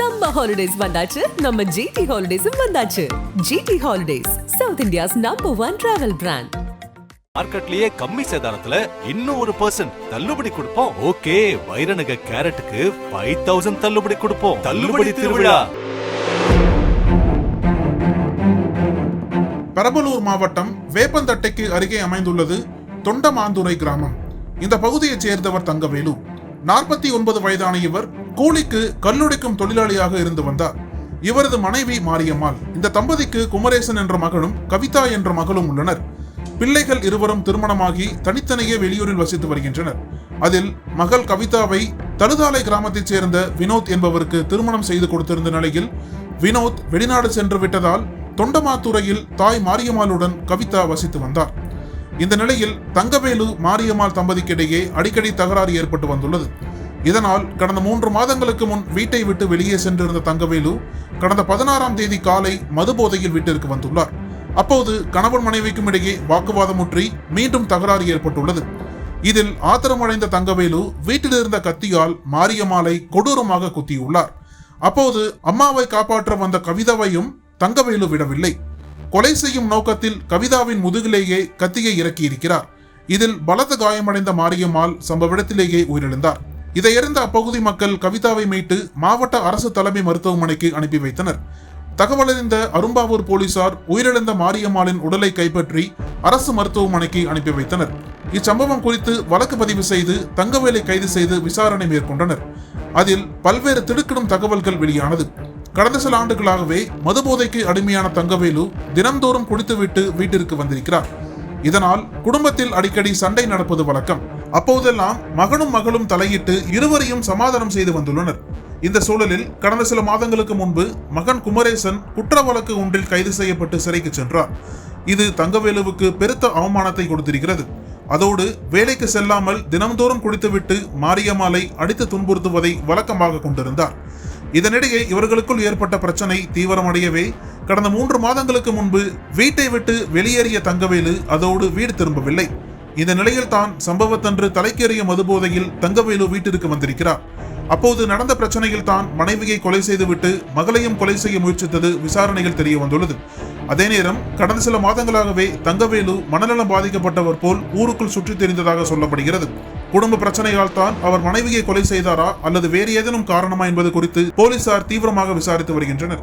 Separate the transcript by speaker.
Speaker 1: Summer holidays வந்தாச்சு. நம்ம GT ஹாலிடேஸும் வந்தாச்சு. GT holidays South India's number one travel brand
Speaker 2: மார்க்கெட்லயே கம்மி சேதாரத்துல இன்னும் ஒரு பர்சன்ட் தள்ளுபடி கொடுப்போம். ஓகே வைரநக கேரட்டுக்கு ஃபைவ் தௌசண்ட் தள்ளுபடி கொடுப்போம். தள்ளுபடி திருவிழா.
Speaker 3: பெரம்பலூர் மாவட்டம் வேப்பந்தட்டைக்கு அருகே அமைந்துள்ளது தொண்டமாந்துரை கிராமம். இந்த பகுதியைச் சேர்ந்தவர் தங்கவேலு. நாற்பத்தி ஒன்பது வயதான இவர் கூலிக்கு கல்லுடைக்கும் தொழிலாளியாக இருந்து வந்தார். இவரது மனைவி மாரியம்மாள். இந்த தம்பதிக்கு குமரேசன் என்ற மகளும் கவிதா என்ற மகளும் உள்ளனர். பிள்ளைகள் இருவரும் திருமணமாகி தனித்தனியே வெளியூரில் வசித்து வருகின்றனர். அதில் மகள் கவிதாவை தழுதாலை கிராமத்தைச் சேர்ந்த வினோத் என்பவருக்கு திருமணம் செய்து கொடுத்திருந்த நிலையில் வினோத் வெளிநாடு சென்று விட்டதால் தொண்டமாத்துறையில் தாய் மாரியம்மாளுடன் கவிதா வசித்து வந்தார். இந்த நிலையில் தங்கவேலு மாரியம்மாள் தம்பதிக்கிடையே அடிக்கடி தகராறு ஏற்பட்டு வந்துள்ளது. இதனால் கடந்த மூன்று மாதங்களுக்கு முன் வீட்டை விட்டு வெளியே சென்றிருந்த தங்கவேலு கடந்த பதினாறாம் தேதி காலை மதுபோதையில் வீட்டிற்கு வந்துள்ளார். அப்போது கணவன் மனைவிக்கும் இடையே வாக்குவாதமுற்றி மீண்டும் தகராறு ஏற்பட்டுள்ளது. இதில் ஆத்திரமடைந்த தங்கவேலு வீட்டில் இருந்த கத்தியால் மாரியம்மாளை கொடூரமாக குத்தியுள்ளார். அப்போது அம்மாவை காப்பாற்ற வந்த கவிதாவையும் தங்கவேலு விடவில்லை. கொலை செய்யும் நோக்கத்தில் கவிதாவின் முதுகிலேயே கத்தியை இறக்கியிருக்கிறார். இதில் பலத்த காயமடைந்த மாரியம்மாள் சம்பவ இடத்திலேயே உயிரிழந்தார் இதையறிந்த அப்பகுதி மக்கள் கவிதாவை மீட்டு மாவட்ட அரசு தலைமை மருத்துவமனைக்கு அனுப்பி வைத்தனர். தகவலறிந்த அரும்பாவூர் போலீசார் உயிரிழந்த மாரியம்மாளின் உடலை கைப்பற்றி அரசு மருத்துவமனைக்கு அனுப்பி வைத்தனர். இச்சம்பவம் குறித்து வழக்கு பதிவு செய்து தங்கவேலை கைது செய்து விசாரணை மேற்கொண்டனர். அதில் பல்வேறு திடுக்கிடும் தகவல்கள் வெளியானது. கடந்த சில ஆண்டுகளாகவே மதுபோதைக்கு அடிமையான தங்கவேலு தினம்தோறும் குடித்துவிட்டு வீட்டிற்கு வந்திருக்கிறார். இதனால் குடும்பத்தில் அடிக்கடி சண்டை நடப்பது வழக்கம். அப்போதெல்லாம் மகனும் மகளும் தலையிட்டு இருவரையும் சமாதானம் செய்து வந்துள்ளனர். இந்த சூழலில் கடந்த சில மாதங்களுக்கு முன்பு மகன் குமரேசன் குற்ற வழக்கு ஒன்றில் கைது செய்யப்பட்டு சிறைக்கு சென்றார். இது தங்கவேலுவுக்கு பெருத்த அவமானத்தை கொடுத்திருக்கிறது. அதோடு வேலைக்கு செல்லாமல் தினம்தோறும் குடித்துவிட்டு மாரியம்மாளை அடித்து துன்புறுத்துவதை வழக்கமாக கொண்டிருந்தார். இதனிடையே இவர்களுக்குள் ஏற்பட்ட பிரச்சனை தீவிரமடையவே கடந்த மூன்று மாதங்களுக்கு முன்பு வீட்டை விட்டு வெளியேறிய தங்கவேலு அதோடு வீடு திரும்பவில்லை. இந்த நிலையில் தான் சம்பவத்தன்று தலைக்கேறிய மதுபோதையில் தங்கவேலு வீட்டிற்கு வந்திருக்கிறார். அப்போது நடந்த பிரச்சனையில் தான் மனைவியை கொலை செய்துவிட்டு மகளையும் கொலை செய்ய முயற்சித்தது விசாரணையில் தெரிய வந்துள்ளது அதே நேரம் கடந்த சில மாதங்களாகவே தங்கவேலு மனநலம் பாதிக்கப்பட்டவர் போல் ஊருக்குள் சுற்றித் தெரிந்ததாக சொல்லப்படுகிறது. குடும்ப பிரச்சனையால் தான் அவர் மனைவியை கொலை செய்தாரா அல்லது வேறு ஏதேனும் காரணமா என்பது குறித்து போலீசார் தீவிரமாக விசாரித்து வருகின்றனர்.